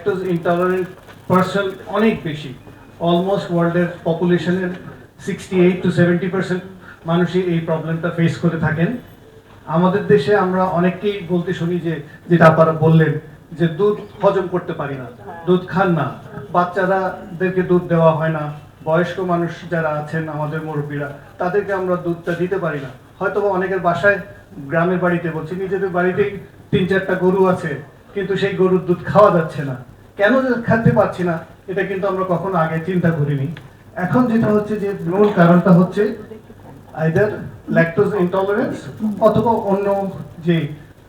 Lactose intolerant person অনেক বেশি। Almost ওয়ার্ল্ডের পপুলেশনের sixty eight to seventy percent মানুষই এই প্রবলেমটা ফেস করে থাকেন। আমাদের দেশে আমরা অনেককেই বলতে শুনি যে, যেটা আপনারা বললেন, যে দুধ হজম করতে পারি না, দুধ খান না। বাচ্চারাদেরকে দুধ দেওয়া হয় না। বয়স্ক মানুষ যারা আছেন, আমাদের মুরব্বীরা, তাদেরকে আমরা দুধটা দিতে পারি না। হয়তো অনেকের বাসায়, গ্রামের বাড়িতে বলছি, নিজেদের বাড়িতেই তিন চারটা গরু আছে। কিন্তু সেই গরুর দুধ খাওয়া যাচ্ছে না। কেন যে খেতে পারছি না, এটা কিন্তু আমরা কখনো আগে চিন্তা করিনি। এখন যেটা হচ্ছে যে, মূল কারণটা হচ্ছে আইদার ল্যাকটোজ ইনটলারেন্স অথবা অন্য যে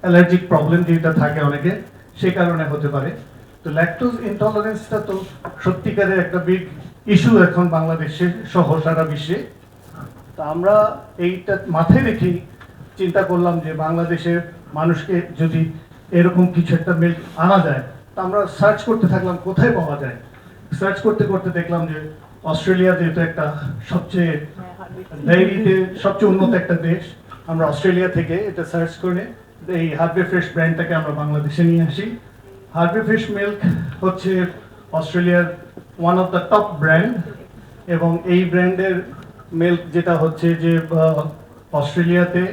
অ্যালার্জিক প্রবলেম যেটা থাকে অনেকে সেই কারণে হতে পারে। তো ল্যাকটোজ ইনটলারেন্সটা তো সত্যিকারের একটা বিগ ইস্যু এখন বাংলাদেশে সহ সারা বিশ্বে। তা আমরা এইটা মাথায় রেখেই চিন্তা করলাম যে বাংলাদেশের মানুষকে যদি এরকম কিছু একটা মিল্ক আনা যায়। তা আমরা সার্চ করতে থাকলাম, কোথায় পাওয়া যায়? সার্চ করতে করতে দেখলাম যে অস্ট্রেলিয়া যেহেতু একটা সবচেয়ে ডেইরিতে সবচেয়ে উন্নত একটা দেশ, আমরা অস্ট্রেলিয়া থেকে এটা সার্চ করে এই হার্বে ফ্রেশ ব্র্যান্ডটাকে আমরা বাংলাদেশে নিয়ে আসি। হার্বে ফ্রেশ মিল্ক হচ্ছে অস্ট্রেলিয়ার one of the top brand এবং এই ব্র্যান্ডের মিল্ক যেটা হচ্ছে যে অস্ট্রেলিয়াতে,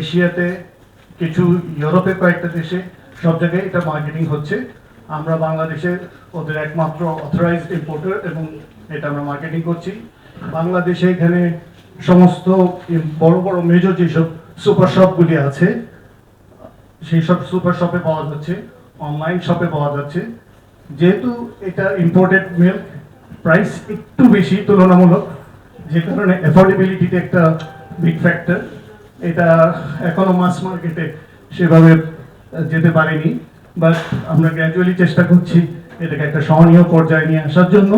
এশিয়াতে কিছু ইউরোপের কয়েকটা দেশে সব জায়গায় এটা মার্কেটিং হচ্ছে। আমরা বাংলাদেশের ওদের একমাত্র অথরাইজড ইম্পোর্টার এবং এটা আমরা মার্কেটিং করছি। বাংলাদেশে এখানে সমস্ত বড় বড় মেজর যেসব সুপার শপগুলি আছে, সেই সব সুপার শপে পাওয়া যাচ্ছে অনলাইন শপে পাওয়া যাচ্ছে। যেহেতু এটা ইম্পোর্টেড মিল্ক প্রাইস একটু বেশি তুলনামূলক, যে কারণে অ্যাফোর্ডেবিলিটিতে একটা বিগ ফ্যাক্টর এটা এখনও মাস মার্কেটে সেভাবে যেতে পারেনি বাট আমরা গ্র্যাজুয়ালি চেষ্টা করছি এটাকে একটা সহনীয় পর্যায়ে নিয়ে আসার জন্য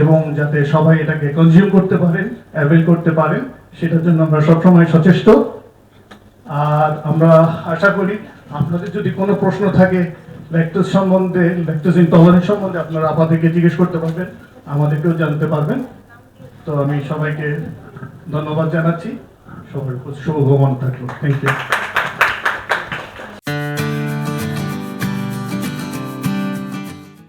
এবং যাতে সবাই এটাকে কনজিউম করতে পারেন অ্যাভেল করতে পারেন, সেটার জন্য আমরা সবসময় সচেষ্ট। আর আমরা আশা করি আপনাদের যদি কোনো প্রশ্ন থাকে ল্যাকটোজ সম্বন্ধে ল্যাকটোজ ইনটলারেন্স সম্বন্ধে আপনারা আমাদেরকে জিজ্ঞেস করতে পারবেন, আমাদেরকেও জানতে পারবেন। তো আমি সবাইকে ধন্যবাদ জানাচ্ছি। সবার প্রতি শুভকামনা থাকল। Thank you